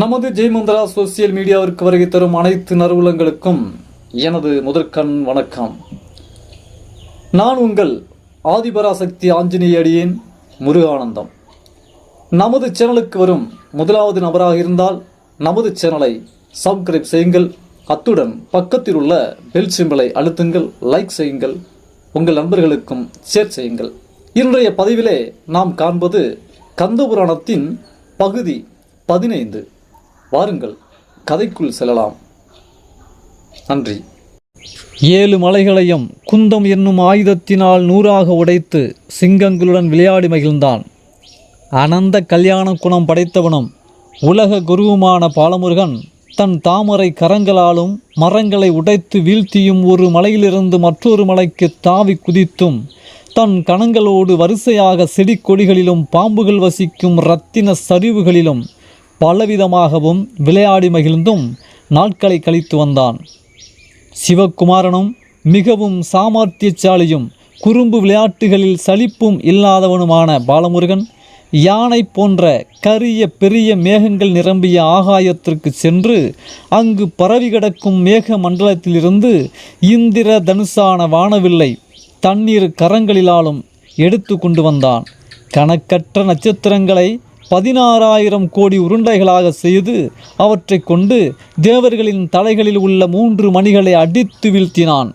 நமது ஜெய்மந்திரா சோசியல் மீடியாவிற்கு வருகை தரும் அனைத்து நறுவுலங்களுக்கும் எனது முதற்கண் வணக்கம். நான் உங்கள் ஆதிபராசக்தி ஆஞ்சநேய அடியேன் முருகானந்தம் நமது சேனலுக்கு வரும் முதலாவது நபராக இருந்தால் நமது சேனலை சப்ஸ்கிரைப் செய்யுங்கள். அத்துடன் பக்கத்தில் உள்ள பெல் சிம்பிளை அழுத்துங்கள் லைக் செய்யுங்கள். உங்கள் நண்பர்களுக்கும் ஷேர் செய்யுங்கள். இன்றைய பதிவிலே நாம் காண்பது கந்தபுராணத்தின் பகுதி பதினைந்து. வாருங்கள் கதைக்குள் செல்லலாம். நன்றி. ஏழு மலைகளையும் குந்தம் என்னும் ஆயுதத்தினால் நூறாக உடைத்து சிங்கங்களுடன் விளையாடி மகிழ்ந்தான். அனந்த கல்யாண குணம் படைத்தவனும் உலக குருவுமான பாலமுருகன் தன் தாமரை கரங்களாலும் மரங்களை உடைத்து வீழ்த்தியும் ஒரு மலையிலிருந்து மற்றொரு மலைக்கு தாவி குதித்தும் தன் கணங்களோடு வரிசையாக செடி கொடிகளிலும் பாம்புகள் வசிக்கும் இரத்தின சரிவுகளிலும் பலவிதமாகவும் விளையாடி மகிழ்ந்தும் நாட்களை கழித்து வந்தான். சிவகுமாரனும் மிகவும் சாமர்த்தியசாலியும் குறும்பு விளையாட்டுகளில் சலிப்பும் இல்லாதவனுமான பாலமுருகன் யானை போன்ற கரிய பெரிய மேகங்கள் நிரம்பிய ஆகாயத்திற்கு சென்று அங்கு பரவி கிடக்கும் மேக மண்டலத்திலிருந்து இந்திர தனுசான வானவில்லை தண்ணீர் கரங்களிலாலும் எடுத்து கொண்டு வந்தான். கணக்கற்ற நட்சத்திரங்களை பதினாறாயிரம் கோடி உருண்டைகளாக செய்து அவற்றை கொண்டு தேவர்களின் தலைகளில் உள்ள மூன்று மணிகளை அடித்து வீழ்த்தினான்.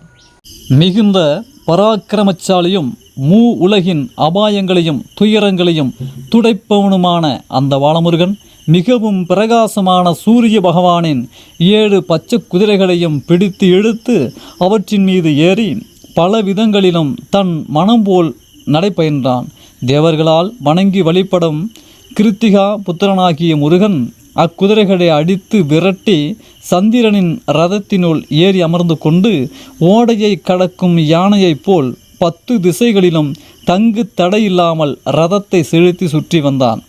மிகுந்த பராக்கிரமச்சாலியும் மூ உலகின் அபாயங்களையும் துயரங்களையும் துடைப்பவனுமான அந்த வாலமுருகன் மிகவும் பிரகாசமான சூரிய பகவானின் ஏழு பச்சை குதிரைகளையும் பிடித்து இழுத்து அவற்றின் மீது ஏறி பல விதங்களிலும் தன் மனம் போல் நடைபயின்றான். தேவர்களால் வணங்கி வழிபடும் கிருத்திகா புத்திரனாகிய முருகன் அக்குதிரைகளை அடித்து விரட்டி சந்திரனின் ரதத்தினுள் ஏறி அமர்ந்து கொண்டு ஓடையை கடக்கும் யானையைப் போல் பத்து திசைகளிலும் தங்கு தடையில்லாமல் ரதத்தை செலுத்தி சுற்றி வந்தான்.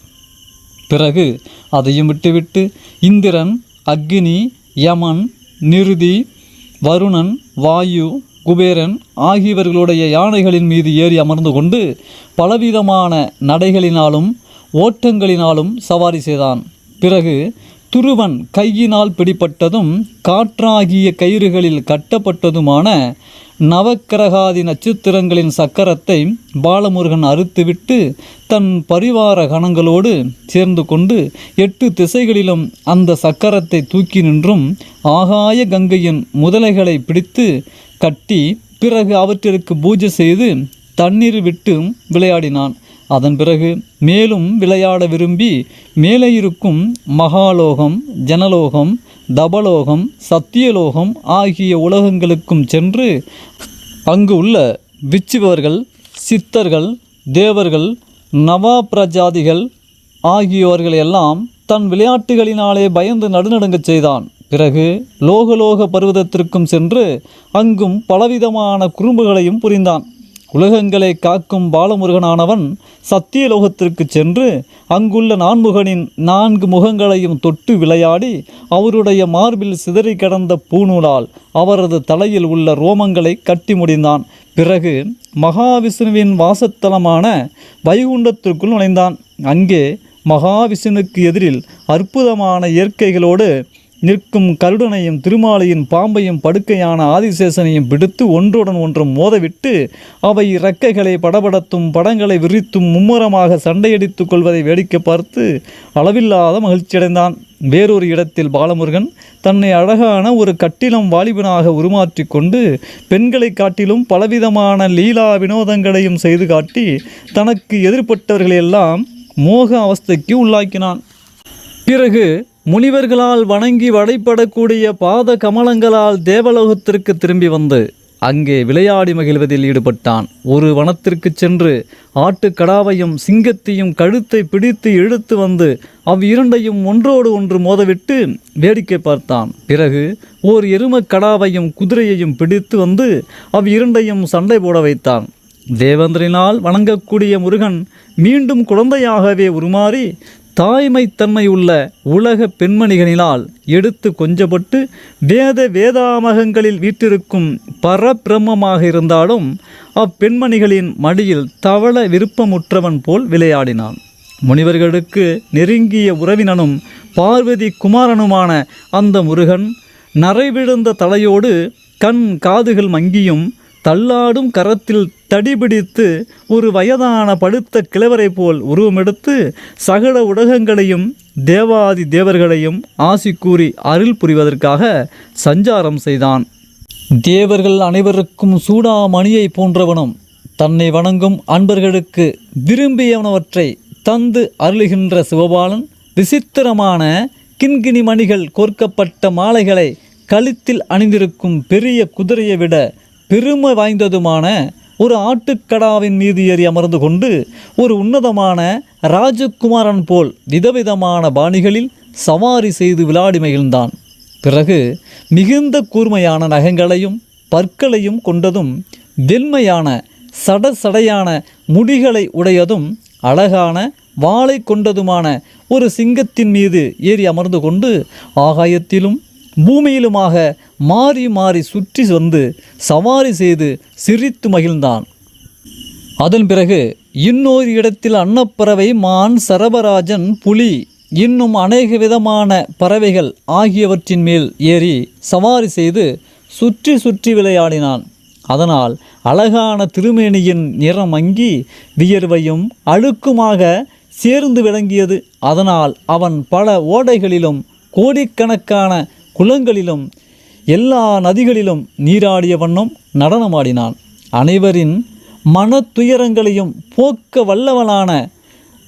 பிறகு அதையும் விட்டுவிட்டு இந்திரன் அக்னி யமன் நிருதி வருணன் வாயு குபேரன் ஆகியவர்களுடைய யானைகளின் மீது ஏறி அமர்ந்து கொண்டு பலவிதமான நடைகளினாலும் ஓட்டங்களினாலும் சவாரி செய்தான். பிறகு துருவன் கையினால் பிடிப்பட்டதும் காற்றாகிய கயிறுகளில் கட்டப்பட்டதுமான நவக்கிரகாதி நட்சத்திரங்களின் சக்கரத்தை பாலமுருகன் அறுத்துவிட்டு தன் பரிவார கணங்களோடு சேர்ந்து கொண்டு எட்டு திசைகளிலும் அந்த சக்கரத்தை தூக்கி நின்றும் ஆகாய கங்கையின் முதலைகளை பிடித்து கட்டி பிறகு அவற்றிற்கு பூஜை செய்து தண்ணீர் விட்டு விளையாடினான். அதன் பிறகு மேலும் விளையாட விரும்பி மேலே இருக்கும் மகாலோகம் ஜனலோகம் தபலோகம் சத்தியலோகம் ஆகிய உலகங்களுக்கும் சென்று அங்கு உள்ள விச்சுவர்கள் சித்தர்கள் தேவர்கள் நவாபிரஜாதிகள் ஆகியோர்களையெல்லாம் தன் விளையாட்டுகளினாலே பயந்து நடுநடுங்கச் செய்தான். பிறகு லோகலோக பர்வதத்திற்கும் சென்று அங்கும் பலவிதமான குறும்புகளையும் புரிந்தான். உலகங்களை காக்கும் பாலமுருகனானவன் சத்தியலோகத்திற்கு சென்று அங்குள்ள நான்முகனின் நான்கு முகங்களையும் தொட்டு விளையாடி அவருடைய மார்பில் சிதறி கிடந்த பூநூலால் அவரது தலையில் உள்ள ரோமங்களை கட்டி முடிந்தான். பிறகு மகாவிஷ்ணுவின் வாசத்தலமான வைகுண்டத்திற்குள் நுழைந்தான். அங்கே மகாவிஷ்ணுக்கு எதிரில் அற்புதமான இயற்கைகளோடு நிற்கும் கருடனையும் திருமாலையின் பாம்பையும் படுக்கையான ஆதிசேஷனையும் பிடித்து ஒன்றுடன் ஒன்று மோதவிட்டு அவை இறக்கைகளை படபடத்தும் படங்களை விரித்தும் மும்முரமாக சண்டையடித்துக் கொள்வதை வேடிக்கை பார்த்து அளவில்லாத மகிழ்ச்சியடைந்தான். வேறொரு இடத்தில் பாலமுருகன் தன்னை அழகான ஒரு கட்டிலம் வாலிபனாக உருமாற்றி கொண்டு பெண்களை காட்டிலும் பலவிதமான லீலா வினோதங்களையும் செய்து காட்டி தனக்கு எதிர்ப்பட்டவர்களையெல்லாம் மோக அவஸ்தைக்கு உள்ளாக்கினான். பிறகு முனிவர்களால் வணங்கி வடைபடக்கூடிய பாத கமலங்களால் தேவலோகத்திற்கு திரும்பி வந்து அங்கே விளையாடி மகிழ்வதில் ஈடுபட்டான். ஒரு வனத்திற்கு சென்று ஆட்டுக்கடாவையும் சிங்கத்தையும் கழுத்தை பிடித்து இழுத்து வந்து அவ்விரண்டையும் ஒன்றோடு ஒன்று மோதவிட்டு வேடிக்கை பார்த்தான். பிறகு ஓர் எருமக்கடாவையும் குதிரையையும் பிடித்து வந்து அவ்விரண்டையும் சண்டை போட வைத்தான். தேவேந்திரனால் வணங்கக்கூடிய முருகன் மீண்டும் குழந்தையாகவே உருமாறி தாய்மைத்தன்மை உள்ள உலக பெண்மணிகளினால் எடுத்து கொஞ்சப்பட்டு வேத வேதாமகங்களில் வீற்றிருக்கும் பரபிரம்மமாக இருந்தாலும் அப்பெண்மணிகளின் மடியில் தவள விருப்பமுற்றவன் போல் விளையாடினான். முனிவர்களுக்கு நெருங்கிய உறவினனும் பார்வதி குமாரனுமான அந்த முருகன் நரைவிழுந்த தலையோடு கண் காதுகள் மங்கியும் தள்ளாடும் கரத்தில் தடிபிடித்து ஒரு வயதான படுத்த கிழவரை போல் உருவமெடுத்து சகல உலகங்களையும் தேவாதி தேவர்களையும் ஆசி கூறி அருள் புரிவதற்காக சஞ்சாரம் செய்தான். தேவர்கள் அனைவருக்கும் சூடாமணியை போன்றவனும் தன்னை வணங்கும் அன்பர்களுக்கு விரும்பியவனவற்றை தந்து அருளுகின்ற சிவபாலன் விசித்திரமான கிண்கிணி மணிகள் கோர்க்கப்பட்ட மாலைகளை கழுத்தில் அணிந்திருக்கும் பெரிய குதிரையை விட பெருமை வாய்ந்ததுமான ஒரு ஆட்டுக்கடாவின் மீது ஏறி அமர்ந்து கொண்டு ஒரு உன்னதமான ராஜகுமாரன் போல் விதவிதமான பாணிகளில் சவாரி செய்து விளையாடி மகிழ்ந்தான். பிறகு மிகுந்த கூர்மையான நகங்களையும் பற்களையும் கொண்டதும் வெண்மையான சட சடையான முடிகளை உடையதும் அழகான வாளை கொண்டதுமான ஒரு சிங்கத்தின் மீது ஏறி அமர்ந்து கொண்டு ஆகாயத்திலும் பூமியிலுமாக மாறி மாறி சுற்றி வந்து சவாரி செய்து சிரித்து மகிழ்ந்தான். அதன் பிறகு இன்னொரு இடத்தில் அன்னப்பறவை மான் சரபராஜன் புலி இன்னும் அநேக விதமான பறவைகள் ஆகியவற்றின் மேல் ஏறி சவாரி செய்து சுற்றி சுற்றி விளையாடினான். அதனால் அழகான திருமேனியின் நிறம் மங்கி வியர்வையும் அழுக்குமாக சேர்ந்து விளங்கியது. அதனால் அவன் பல ஓடைகளிலும் கோடிக்கணக்கான குளங்களிலும் எல்லா நதிகளிலும் நீராடிய வண்ணம் நடனமாடினான். அனைவரின் மன துயரங்களையும் போக்க வல்லவனான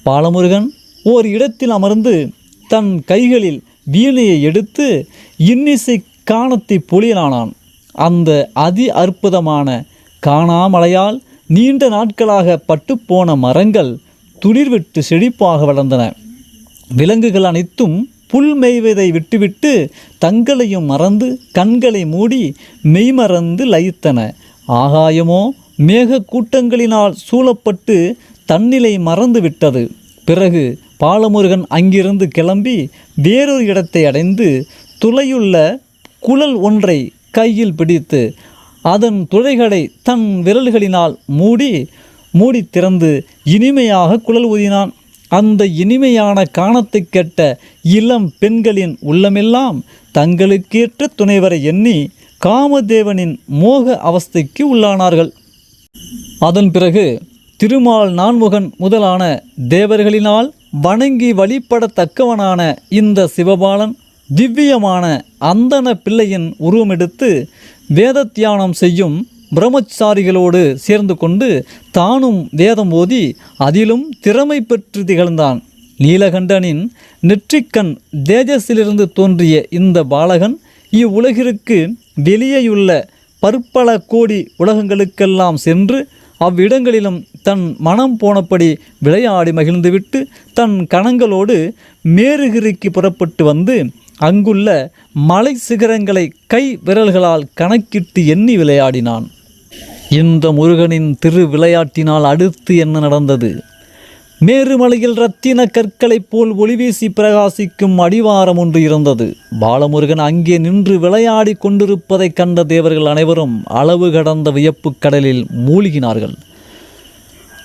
பாலமுருகன் ஓர் இடத்தில் அமர்ந்து தன் கைகளில் வீணையை எடுத்து இன்னிசை காணத்தை பொழியலானான். அந்த அதி அற்புதமான காணாமலையால் நீண்ட நாட்களாக பட்டுப்போன மரங்கள் துளிர்விட்டு செழிப்பாக வளர்ந்தன. விலங்குகள் அனைத்தும் புல் மேய்வதை விட்டுவிட்டு தங்களையும் மறந்து கண்களை மூடி மெய்மறந்து லயித்தன. ஆகாயமோ மேக கூட்டங்களினால் சூழப்பட்டு தன்னிலை மறந்து விட்டது. பிறகு பாலமுருகன் அங்கிருந்து கிளம்பி வேறொரு இடத்தை அடைந்து துளையுள்ள குழல் ஒன்றை கையில் பிடித்து அதன் துளைகளை தன் விரல்களினால் மூடி மூடி திறந்து இனிமையாக குழல் ஊதினான். அந்த இனிமையான காணத்தைக் கேட்ட இளம் பெண்களின் உள்ளமெல்லாம் தங்களுக்கேற்ற துணைவரை எண்ணி காமதேவனின் மோக அவஸ்தைக்கு உள்ளானார்கள். அதன் பிறகு திருமால் நான்முகன் முதலான தேவர்களினால் வணங்கி வழிபடத்தக்கவனான இந்த சிவபாலன் திவ்யமான அந்தன பிள்ளையின் உருவமெடுத்து வேத தியானம் செய்யும் பிரம்மச்சாரிகளோடு சேர்ந்து கொண்டு தானும் வேதம் ஓதி அதிலும் திறமை பெற்று திகழ்ந்தான். நீலகண்டனின் நெற்றிக்கண் தேஜஸிலிருந்து தோன்றிய இந்த பாலகன் இவ்வுலகிற்கு வெளியேயுள்ள பற்பல கோடி உலகங்களுக்கெல்லாம் சென்று அவ்விடங்களிலும் தன் மனம் போனபடி விளையாடி மகிழ்ந்துவிட்டு தன் கணங்களோடு மேருகிரிக்கு புறப்பட்டு வந்து அங்குள்ள மலை சிகரங்களை கை விரல்களால் கணக்கிட்டு எண்ணி விளையாடினான். இந்த முருகனின் திரு விளையாட்டினால் அடுத்து என்ன நடந்தது? மேருமலையில் ரத்தின கற்களைப் போல் ஒளிவீசி பிரகாசிக்கும் அடிவாரம் ஒன்று இருந்தது. பாலமுருகன் அங்கே நின்று விளையாடி கொண்டிருப்பதைக் கண்ட தேவர்கள் அனைவரும் அளவு கடந்த வியப்புக் கடலில் மூழ்கினார்கள்.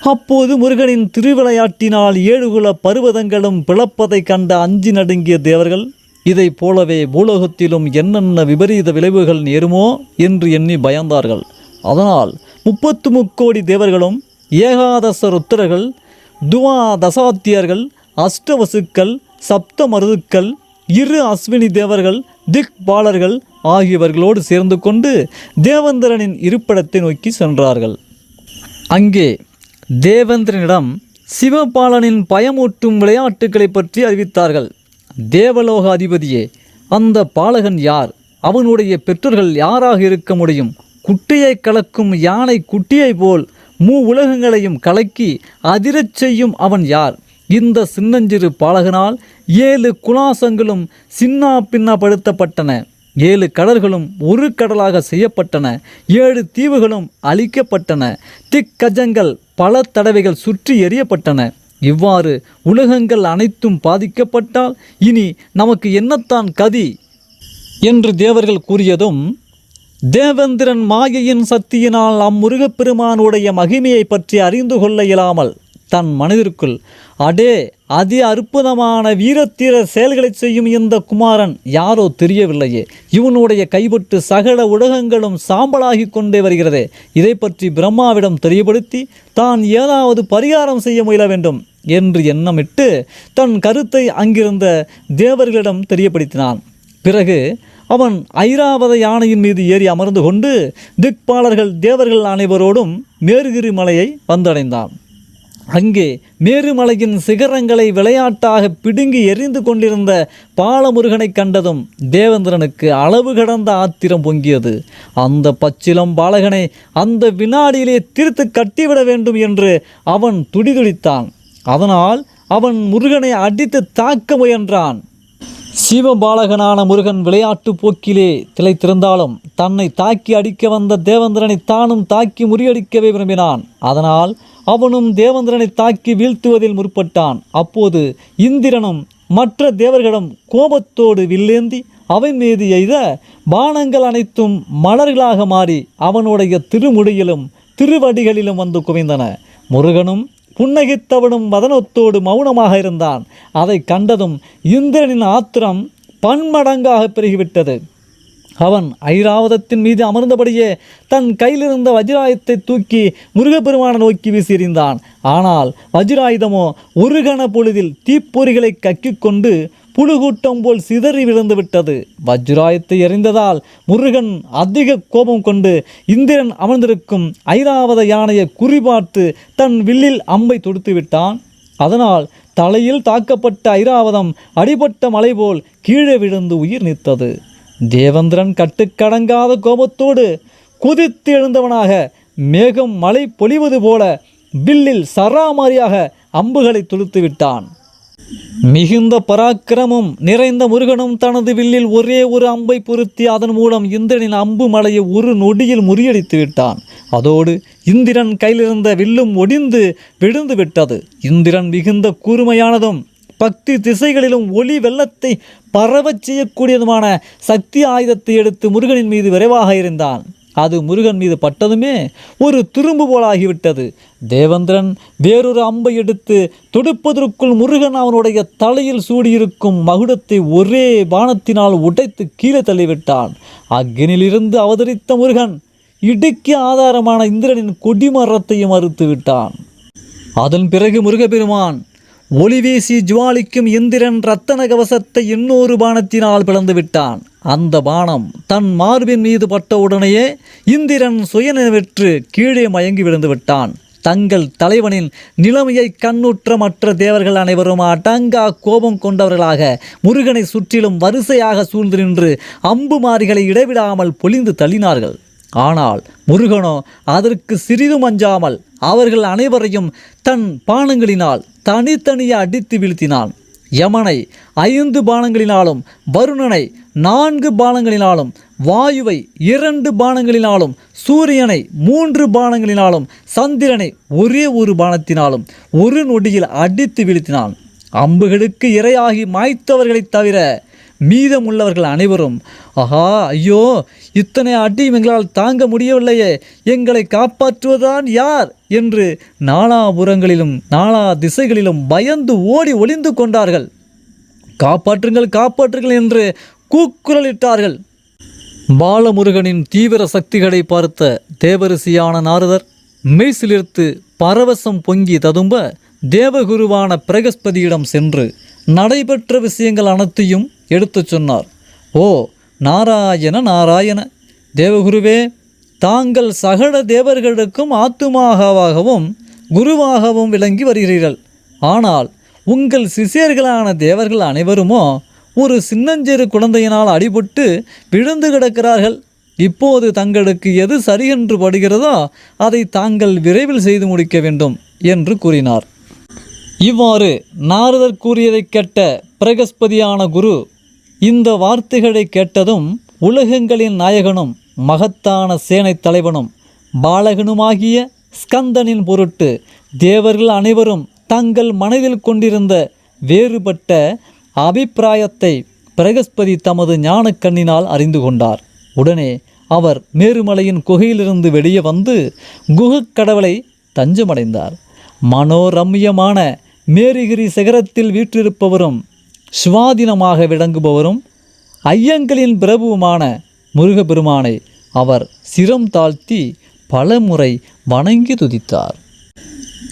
அப்போது முருகனின் திருவிளையாட்டினால் ஏழுகுல பருவதங்களும் பிளப்பதைக் கண்ட அஞ்சி நடுங்கிய தேவர்கள் இதைப் போலவே பூலோகத்திலும் என்னென்ன விபரீத விளைவுகள் நேருமோ? என்று எண்ணி பயந்தார்கள். அதனால் முப்பத்து முக்கோடி தேவர்களும் ஏகாதச ருத்திரர்கள் துவா தசாத்தியர்கள் அஷ்டவசுக்கள் சப்த மருதுக்கள் இரு அஸ்வினி தேவர்கள் திக்பாலர்கள் ஆகியவர்களோடு சேர்ந்து கொண்டு தேவேந்திரனின் இருப்பிடத்தை நோக்கி சென்றார்கள். அங்கே தேவேந்திரனிடம் சிவபாலனின் பயமூட்டும் விளையாட்டுகளை பற்றி அறிவித்தார்கள். தேவலோக அதிபதியே அந்த பாலகன் யார்? அவனுடைய பெற்றோர்கள் யாராக இருக்க முடியும்? குட்டியை கலக்கும் யானை குட்டியை போல் மூ உலகங்களையும் கலக்கி அதிரச் செய்யும் அவன் யார்? இந்த சின்னஞ்சிறு பாலகனால் ஏழு குலாசங்களும் சின்னா பின்னப்படுத்தப்பட்டன. ஏழு கடல்களும் ஒரு கடலாக செய்யப்பட்டன. ஏழு தீவுகளும் அழிக்கப்பட்டன. திக்கஜங்கள் பல தடவைகள் சுற்றி எறியப்பட்டன. இவ்வாறு உலகங்கள் அனைத்தும் பாதிக்கப்பட்டால் இனி நமக்கு என்னத்தான் கதி? என்று தேவர்கள் கூறியதும் தேவேந்திரன் மாயையின் சக்தியினால் அம்முருகப்பெருமானுடைய மகிமையை பற்றி அறிந்து கொள்ள இயலாமல் தன் மனதிற்குள் அடே அதி அற்புதமான வீரத்தீர செயல்களை செய்யும் இந்த குமாரன் யாரோ தெரியவில்லையே. இவனுடைய கைப்பட்டு சகல உலகங்களும் சாம்பலாகி கொண்டே வருகிறதே. இதை பற்றி பிரம்மாவிடம் தெரியப்படுத்தி தான் ஏதாவது பரிகாரம் செய்ய முயல வேண்டும் என்று எண்ணமிட்டு தன் கருத்தை அங்கிருந்த தேவர்களிடம் தெரியப்படுத்தினான். பிறகு அவன் ஐராவத யானையின் மீது ஏறி அமர்ந்து கொண்டு திக்பாலர்கள் தேவர்கள் அனைவரோடும் மேருகிரி மலையை வந்தடைந்தான். அங்கே மேருமலையின் சிகரங்களை விளையாட்டாக பிடுங்கி எரிந்து கொண்டிருந்த பாலமுருகனை கண்டதும் தேவேந்திரனுக்கு அளவு கடந்த ஆத்திரம் பொங்கியது. அந்த பச்சிலம் பாலகனை அந்த வினாடியிலே தீர்த்து கட்டிவிட வேண்டும் என்று அவன் துடிதுடித்தான். அதனால் அவன் முருகனை அடித்து தாக்க முயன்றான். சிவபாலகனான முருகன் விளையாட்டு போக்கிலே திளைத்திருந்தாலும் தன்னை தாக்கி அடிக்க வந்த தேவேந்திரனை தானும் தாக்கி முறியடிக்கவே விரும்பினான். அதனால் அவனும் தேவேந்திரனை தாக்கி வீழ்த்துவதில் முற்பட்டான். அப்போது இந்திரனும் மற்ற தேவர்களும் கோபத்தோடு வில்லேந்தி அவன் மீது எய்த பானங்கள் அனைத்தும் மலர்களாக மாறி அவனுடைய திருமுடியிலும் திருவடிகளிலும் வந்து குவிந்தன. முருகனும் புன்னகித்தவனும் வதனத்தோடு மௌனமாக இருந்தான். அதை கண்டதும் இந்திரனின் ஆத்திரம் பன்மடங்காக பெருகிவிட்டது. அவன் ஐராவதத்தின் மீது அமர்ந்தபடியே தன் கையிலிருந்த வஜ்ராயுதத்தை தூக்கி முருகப்பெருமானை நோக்கி வீசியிருந்தான் ஆனால் வஜ்ராயுதமோ ஒரு கண பொழுதில் தீப்பொறிகளை கக்கிக்கொண்டு புழுகூட்டம் போல் சிதறி விழுந்து விட்டது வஜ்ராயத்தை எறிந்ததால் முருகன் அதிக கோபம் கொண்டு இந்திரன் அமர்ந்திருக்கும் ஐராவத யானையை குறிபார்த்து தன் வில்லில் அம்பை தொடுத்து விட்டான். அதனால் தலையில் தாக்கப்பட்ட ஐராவதம் அடிபட்ட மலை போல் கீழே விழுந்து உயிர் நீத்தது. தேவேந்திரன் கட்டுக்கடங்காத கோபத்தோடு குதித்து எழுந்தவனாக மேகம் மழை பொழிவது போல வில்லில் சராமாரியாக அம்புகளை துளுத்து விட்டான். மிகுந்த பராக்கிரமும் நிறைந்த முருகனும் தனது வில்லில் ஒரே ஒரு அம்பை பொருத்தி அதன் மூலம் இந்திரனின் அம்பு மலையை ஒரு நொடியில் முறியடித்து விட்டான். அதோடு இந்திரன் கையிலிருந்த வில்லும் ஒடிந்து விழுந்து விட்டது. இந்திரன் மிகுந்த கூர்மையானதும் பக்தி திசைகளிலும் ஒளி வெள்ளத்தை பரவச் செய்யக்கூடியதுமான சக்தி ஆயுதத்தை எடுத்து முருகனின் மீது விரைவாக இருந்தான் அது முருகன் மீது பட்டதுமே ஒரு திரும்பு போலாகிவிட்டது தேவேந்திரன் வேறொரு அம்பை எடுத்து தொடுப்பதற்குள் முருகன் அவனுடைய தலையில் சூடியிருக்கும் மகுடத்தை ஒரே பானத்தினால் உடைத்து கீழே தள்ளிவிட்டான். அக்னிலிருந்து அவதரித்த முருகன் இடுக்கி ஆதாரமான இந்திரனின் கொடிமரத்தையும் அறுத்து விட்டான் அதன் பிறகு முருகப்பெருமான் ஒளிவீசி ஜுவாலிக்கும் இந்திரன் ரத்தன கவசத்தை இன்னொரு பானத்தினால் பிளந்து விட்டான் அந்த பானம் தன் மார்பின் மீது பட்ட உடனேயே இந்திரன் சுயநினைவற்று கீழே மயங்கி விழுந்து விட்டான் தங்கள் தலைவனின் நிலைமையை கண்ணுற்ற மற்ற தேவர்கள் அனைவரும் அடங்கா கோபம் கொண்டவர்களாக முருகனை சுற்றிலும் வரிசையாக சூழ்ந்து நின்று அம்பு மாறிகளை இடைவிடாமல் பொழிந்து தள்ளினார்கள். ஆனால் முருகனோ அதற்கு சிறிதும் அஞ்சாமல் அவர்கள் அனைவரையும் தன் பானங்களினால் தனித்தனியே அடித்து வீழ்த்தினான். யமனை ஐந்து பானங்களினாலும் வருணனை நான்கு பானங்களினாலும் வாயுவை இரண்டு பானங்களினாலும் சூரியனை மூன்று பானங்களினாலும் சந்திரனை ஒரே ஒரு பானத்தினாலும் ஒரு நொடியில் அடித்து வீழ்த்தினான். அம்புகளுக்கு இரையாகி மாய்த்தவர்களைத் தவிர மீதமுள்ளவர்கள் அனைவரும் ஆஹா ஐயோ இத்தனை அடியும் எங்களால் தாங்க முடியவில்லையே எங்களை காப்பாற்றுவதுதான் யார்? என்று நாலாபுறங்களிலும் நாலா திசைகளிலும் பயந்து ஓடி ஒளிந்து கொண்டார்கள். காப்பாற்றுங்கள் காப்பாற்றுங்கள் என்று கூக்குரலிட்டார்கள். பாலமுருகனின் தீவிர சக்திகளை பார்த்த தேவரிசியான நாரதர் மெய்சிலிர்த்து பரவசம் பொங்கி ததும்ப தேவகுருவான பிரகஸ்பதியிடம் சென்று நடைபெற்ற விஷயங்கள் அனைத்தையும் எடுத்துச் சொன்னார். ஓ நாராயண நாராயண. தேவகுருவே தாங்கள் சகல தேவர்களுக்கும் ஆத்துமாகவாகவும் குருவாகவும் விளங்கி வருகிறீர்கள். ஆனால் உங்கள் சிஷியர்களான தேவர்கள் அனைவருமோ ஒரு சின்னஞ்சிறு குழந்தையினால் அடிபட்டு விழுந்து கிடக்கிறார்கள். இப்போது தங்களுக்கு எது சரியென்று படுகிறதோ அதை தாங்கள் விரைவில் செய்து முடிக்க வேண்டும் என்று கூறினார். இவ்வாறு நாரதர் கூறியதைக் கேட்ட பிரகஸ்பதியான குரு இந்த வார்த்தைகளை கேட்டதும் உலகங்களின் நாயகனும் மகத்தான சேனைத் தலைவனும் பாலகனுமாகிய ஸ்கந்தனின் பொருட்டு தேவர்கள் அனைவரும் தங்கள் மனதில் கொண்டிருந்த வேறுபட்ட அபிப்பிராயத்தை பிரகஸ்பதி தமது ஞான கண்ணினால் அறிந்து கொண்டார். உடனே அவர் மேருமலையின் குகையிலிருந்து வெளியே வந்து குகைக் கடவுளை தஞ்சமடைந்தார். மனோரம்யமான மேரிகிரி சிகரத்தில் வீற்றிருப்பவரும் சுவாதீனமாக விளங்குபவரும் ஐயங்களின் பிரபுவுமான முருகப்பெருமானை அவர் சிரம் தாழ்த்தி பலமுறை வணங்கி துதித்தார்.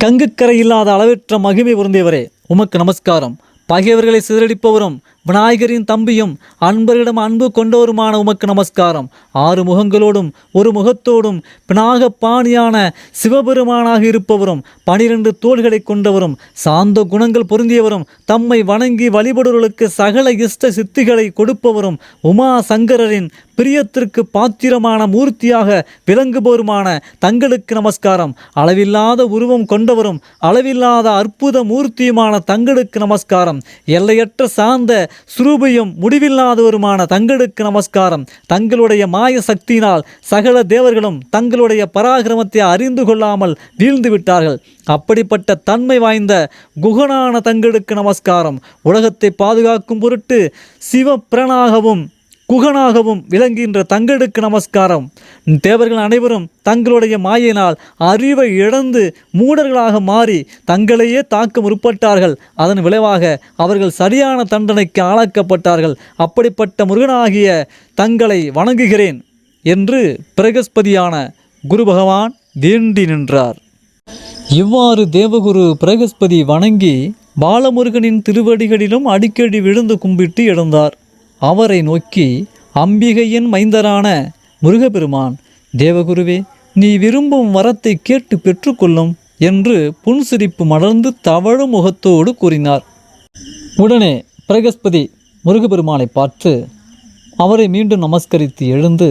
கங்குக்கரை இல்லாத அளவற்ற மகிமை பொருந்தியவரே உமக்கு நமஸ்காரம். பகைவர்களை சிதறடிப்பவரும் விநாயகரின் தம்பியும் அன்பரிடம் அன்பு கொண்டவருமான உமக்கு நமஸ்காரம். ஆறு முகங்களோடும் ஒரு முகத்தோடும் பினாக பாணியான சிவபெருமானாக இருப்பவரும் பனிரெண்டு தோள்களை கொண்டவரும் சாந்த குணங்கள் பொருந்தியவரும் தம்மை வணங்கி வழிபடுவர்களுக்கு சகல இஷ்ட சித்திகளை கொடுப்பவரும் உமா சங்கரரின் பிரியத்திற்கு பாத்திரமான மூர்த்தியாக விளங்குபவருமான தங்களுக்கு நமஸ்காரம். அளவில்லாத உருவம் கொண்டவரும் அளவில்லாத அற்புத மூர்த்தியுமான தங்களுக்கு நமஸ்காரம். எல்லையற்ற சார்ந்த சுரூபியும் முடிவில்லாதவருமான தங்களுக்கு நமஸ்காரம். தங்களுடைய மாய சக்தியினால் சகல தேவர்களும் தங்களுடைய பராகிரமத்தை அறிந்து கொள்ளாமல் வீழ்ந்து விட்டார்கள். அப்படிப்பட்ட தன்மை வாய்ந்த குகனான தங்களுக்கு நமஸ்காரம். உலகத்தை பாதுகாக்கும் பொருட்டு சிவப்பிரனாகவும் குகனாகவும் விளங்குகின்ற தங்களுக்கு நமஸ்காரம். தேவர்கள் அனைவரும் தங்களுடைய மாயினால் அறிவை இழந்து மூடர்களாக மாறி தங்களையே தாக்க முற்பட்டார்கள். அதன் விளைவாக அவர்கள் சரியான தண்டனைக்கு ஆளாக்கப்பட்டார்கள். அப்படிப்பட்ட முருகனாகிய தங்களை வணங்குகிறேன் என்று பிரகஸ்பதியான குரு பகவான் வேண்டி நின்றார். இவ்வாறு தேவகுரு பிரகஸ்பதி வணங்கி பாலமுருகனின் திருவடிகளிலும் அடிக்கடி விழுந்து கும்பிட்டு எழுந்தார். அவரை நோக்கி அம்பிகையின் மைந்தரான முருகப்பெருமான் தேவகுருவே நீ விரும்பும் வரத்தை கேட்டு பெற்றுக்கொள்ளும் என்று புன்சிரிப்பு மலர்ந்து தவழும் முகத்தோடு கூறினார். உடனே பிரகஸ்பதி முருகப்பெருமானை பார்த்து அவரை மீண்டும் நமஸ்கரித்து எழுந்து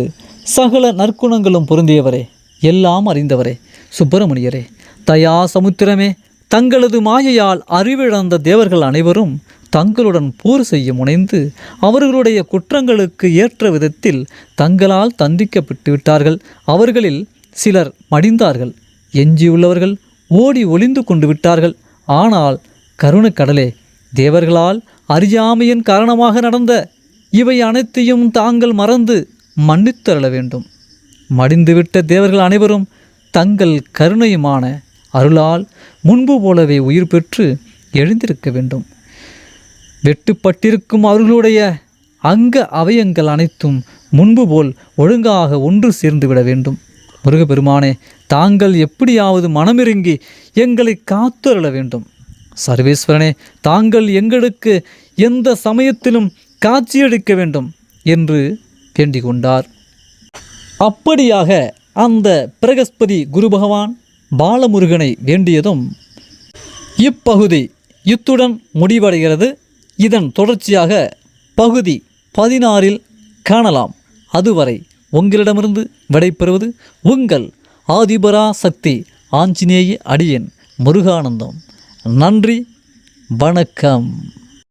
சகல நற்குணங்களும் பொருந்தியவரே எல்லாம் அறிந்தவரே சுப்பிரமணியரே தயா சமுத்திரமே தங்களது மாயையால் அறிவிழந்த தேவர்கள் அனைவரும் தங்களுடன் போர் செய்ய முனைந்து அவர்களுடைய குற்றங்களுக்கு ஏற்ற விதத்தில் தங்களால் தந்திக்கப்பட்டு விட்டார்கள். அவர்களில் சிலர் மடிந்தார்கள். எஞ்சியுள்ளவர்கள் ஓடி ஒளிந்து கொண்டு விட்டார்கள். ஆனால் கருணக்கடலே தேவர்களால் அறியாமையின் காரணமாக நடந்த இவை அனைத்தையும் தாங்கள் மறந்து மன்னித்தருள வேண்டும். மடிந்துவிட்ட தேவர்கள் அனைவரும் தங்கள் கருணையுமான அருளால் முன்பு போலவே உயிர் பெற்று எழுந்திருக்க வேண்டும். வெட்டுப்பட்டிருக்கும் அவர்களுடைய அங்க அவயங்கள் அனைத்தும் முன்பு போல் ஒழுங்காக ஒன்று சேர்ந்து விட வேண்டும். முருகப்பெருமானே தாங்கள் எப்படியாவது மனமிறங்கி எங்களை காத்தருள வேண்டும். சர்வேஸ்வரனே தாங்கள் எங்களுக்கு எந்த சமயத்திலும் காட்சியளிக்க வேண்டும் என்று வேண்டிக் கொண்டார் அப்படியாக அந்த பிரகஸ்பதி குரு பகவான் பாலமுருகனை வேண்டியதும் இப்பகுதி இத்துடன் முடிவடைகிறது. இதன் தொடர்ச்சியாக பகுதி பதினாறில் காணலாம். அதுவரை உங்களிடமிருந்து விடைபெறுவது உங்கள் ஆதிபரா சக்தி ஆஞ்சநேய அடியின் முருகானந்தம். நன்றி வணக்கம்.